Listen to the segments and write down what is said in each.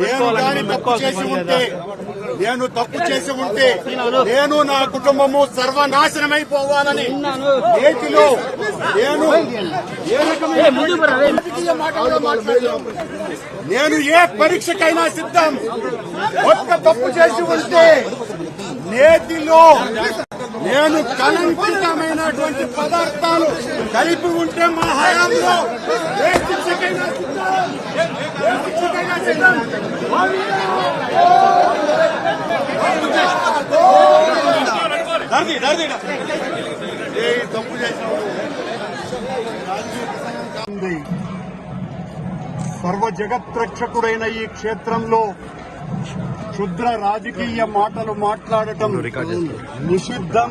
నేను తప్పు చేసి ఉంటే నేను తప్పు చేసి ఉంటే నేను నా కుటుంబము సర్వనాశనమైపోవాలని నేటిలో నేను. నేను ఏ పరీక్షకైనా సిద్ధం. ఒక్క తప్పు చేసి ఉంటే నేతిలో నేను కలంకితమైనటువంటి పదార్థాలు కలిపి ఉంటే మా హయాంలో ఏ శిక్షకైనా సిద్ధం ఏ శిక్షకైనా సిద్ధం ఏ తప్పు చేసినప్పుడు ఉంది. సర్వ జగత్రక్షకుడైన ఈ క్షేత్రంలో క్షుద్ర రాజకీయ మాటలు మాట్లాడటం నిషిద్ధం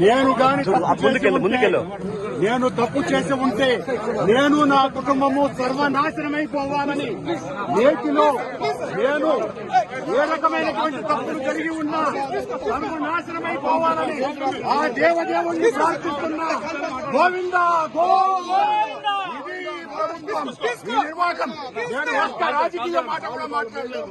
నేను చేసి ఉంటే, నేను తప్పు చేసి ఉంటే నేను నా కుటుంబము సర్వనాశనమైపోవాలని నేటిలో నేను ఏ రకమైనటువంటి తప్పులు కలిగి ఉన్నా సర్వనాశనమైపోవాలని ఆ దేవదేవుణ్ణి ప్రార్థిస్తున్నా గోవింద గోవింద! నిర్వాహకం. నేను ఒక్క రాజకీయ మాట కూడా మాట్లాడలేదు.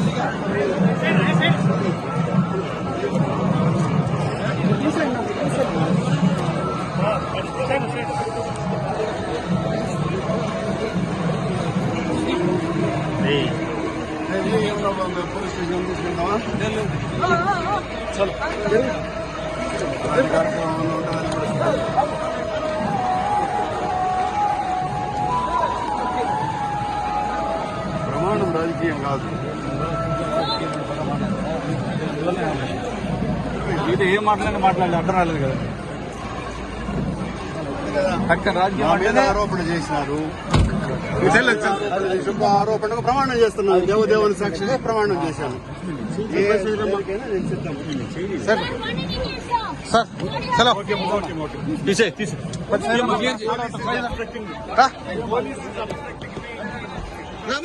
కూడా ప్రమాణం రాజకీయం కాదు ఇది ఏం మాట్లాడినా మాట్లాడలేదు అర్థం రాలేదు కదా. మీద ఆరోపణ చేసినారు. శుభ ఆరోపణకు ప్రమాణం చేస్తున్నాను దేవదేవుని సాక్షిగా ప్రమాణం చేశాను. ఏ విషయంలోకైనా నేను సిద్ధం. సార్. సార్ చలో తీసే తీసే Sir,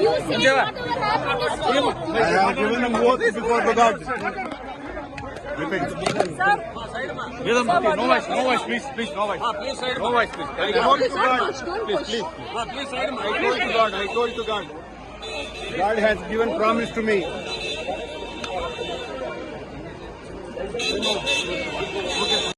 you say whatever happened is true. I have given them oath before the God. Repeat. Sir, no voice, no voice, please, please, no voice. Please side, no voice, please. I go to God. Please, please. Please side, I go to God. I go to God. God has given promise to me. よし、待って、よし、よかった。